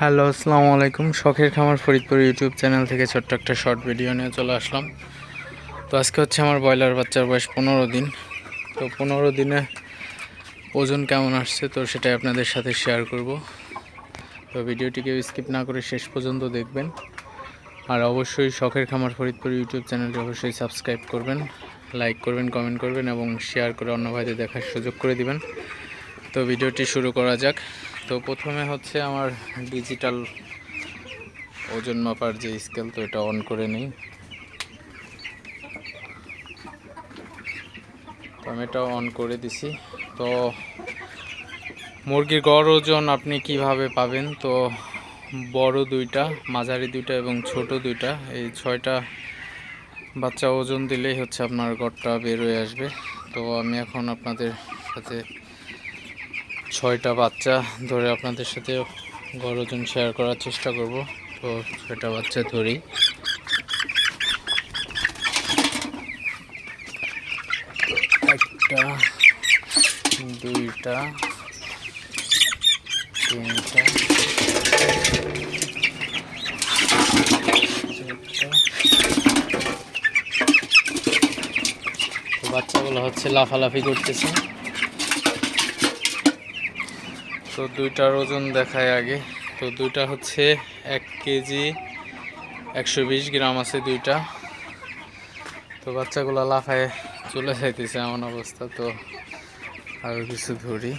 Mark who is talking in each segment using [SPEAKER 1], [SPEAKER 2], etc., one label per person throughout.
[SPEAKER 1] Hello, আসসালামু আলাইকুম। শখের খামার ফরিদপুর ইউটিউব চ্যানেল থেকে ছোট্ট একটা শর্ট ভিডিও নিয়ে চলে আসলাম। তো আজকে হচ্ছে আমার ব্রয়লার বাচ্চার বয়স পনেরো দিন। তো পনেরো দিনে ওজন কেমন আসছে, তো সেটাই আপনাদের সাথে শেয়ার করব। তো ভিডিওটিকে স্কিপ না করে শেষ পর্যন্ত দেখবেন। আর অবশ্যই শখের খামার ফরিদপুর ইউটিউব চ্যানেলটি অবশ্যই সাবস্ক্রাইব করবেন লাইক করবেন কমেন্ট করবেন এবং শেয়ার করে অন্য ভাইদের দেখার সুযোগ করে দিবেন। তো ভিডিওটি শুরু করা যাক। তো প্রথমে হচ্ছে আমার ডিজিটাল ওজন মাপার যে স্কেল তো এটা অন করে নিই। তো আমি এটা অন করে দিছি। তো মুরগির গড় ওজন আপনি কীভাবে পাবেন? তো বড় দুইটা, মাঝারি দুইটা এবং ছোট দুইটা, এই ছয়টা বাচ্চা ওজন দিলেই হচ্ছে আপনার গড়টা বের হয়ে আসবে। তো আমি এখন আপনাদের সাথে ছয়টা বাচ্চা ধরে আপনাদের সাথে গড় ওজন শেয়ার করার চেষ্টা করব। তো ছয়টা বাচ্চা ধরি একটা, দুইটা, তিনটা বাচ্চাগুলো হচ্ছে লাফালাফি করতেছে। তো দুইটার ওজন দেখায় আগে। তো দুইটা হচ্ছে এক কেজি একশো বিশ গ্রাম আছে দুইটা। তো বাচ্চাগুলো লাফায় চলে যাইতেছে এমন অবস্থা, তো আরও কিছু ধরি।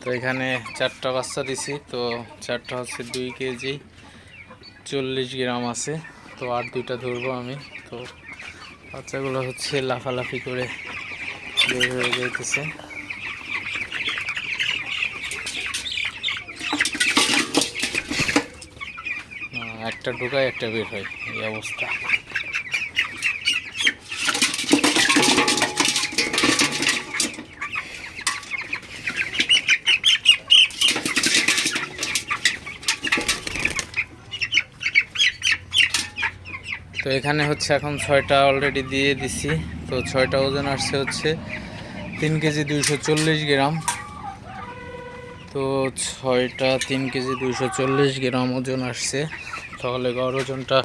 [SPEAKER 1] তো এখানে চারটা বাচ্চা দিছি, তো চারটা হচ্ছে দুই কেজি, চল্লিশ গ্রাম আছে, তো আর দুইটা ধরবো আমি, তো বাচ্চাগুলো হচ্ছে লাফালাফি করে বের হয়ে যাইতেছে। একটা ঢুকায়, একটা বের হয়, এই অবস্থা। তো এখানে হচ্ছে এখন ছয়টা অলরেডি দিয়ে দিছি। তো ছয়টা ওজন আসছে হচ্ছে তিন কেজি দুইশো চল্লিশ গ্রাম। তো ছয়টা তিন কেজি দুইশো চল্লিশ গ্রাম ওজন আসছে। তাহলে গড় ওজনটা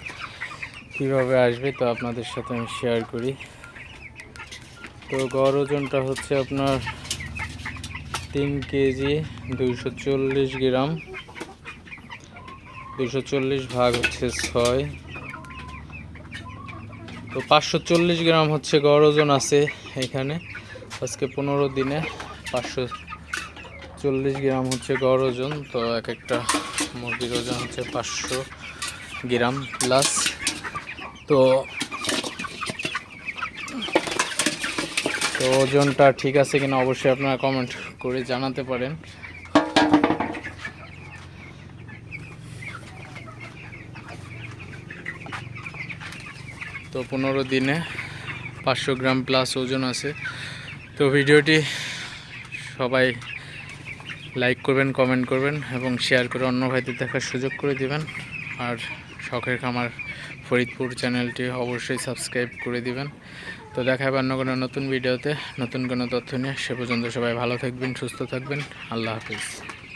[SPEAKER 1] কীভাবে আসবে তো আপনাদের সাথে আমি শেয়ার করি। তো গড় ওজনটা হচ্ছে আপনার তিন কেজি দুইশো চল্লিশ গ্রাম। দুইশো চল্লিশ ভাগ হচ্ছে ছয়। তো পাঁচশো চল্লিশ গ্রাম হচ্ছে গড় ওজন আছে এখানে। আজকে পনেরো দিনে পাঁচশো চল্লিশ গ্রাম হচ্ছে গড় ওজন, তো এক একটা মুরগির ওজন হচ্ছে পাঁচশো গ্রাম প্লাস তো তো ওজনটা ঠিক আছে কিনা অবশ্যই আপনারা কমেন্ট করে জানাতে পারেন। তো পনেরো দিনে পাঁচশো গ্রাম প্লাস ওজন আছে। তো ভিডিওটি সবাই লাইক করবেন কমেন্ট করবেন এবং শেয়ার করে অন্য ভাইদের দেখার সুযোগ করে দিবেন। আর শখের খামার ফরিদপুর চ্যানেলটি অবশ্যই সাবস্ক্রাইব করে দিবেন। তো দেখা হবে অন্য কোনো নতুন ভিডিওতে। নতুন কোনো তথ্য নিয়ে সে পর্যন্ত সবাই ভালো থাকবেন, সুস্থ থাকবেন। আল্লাহ হাফিজ।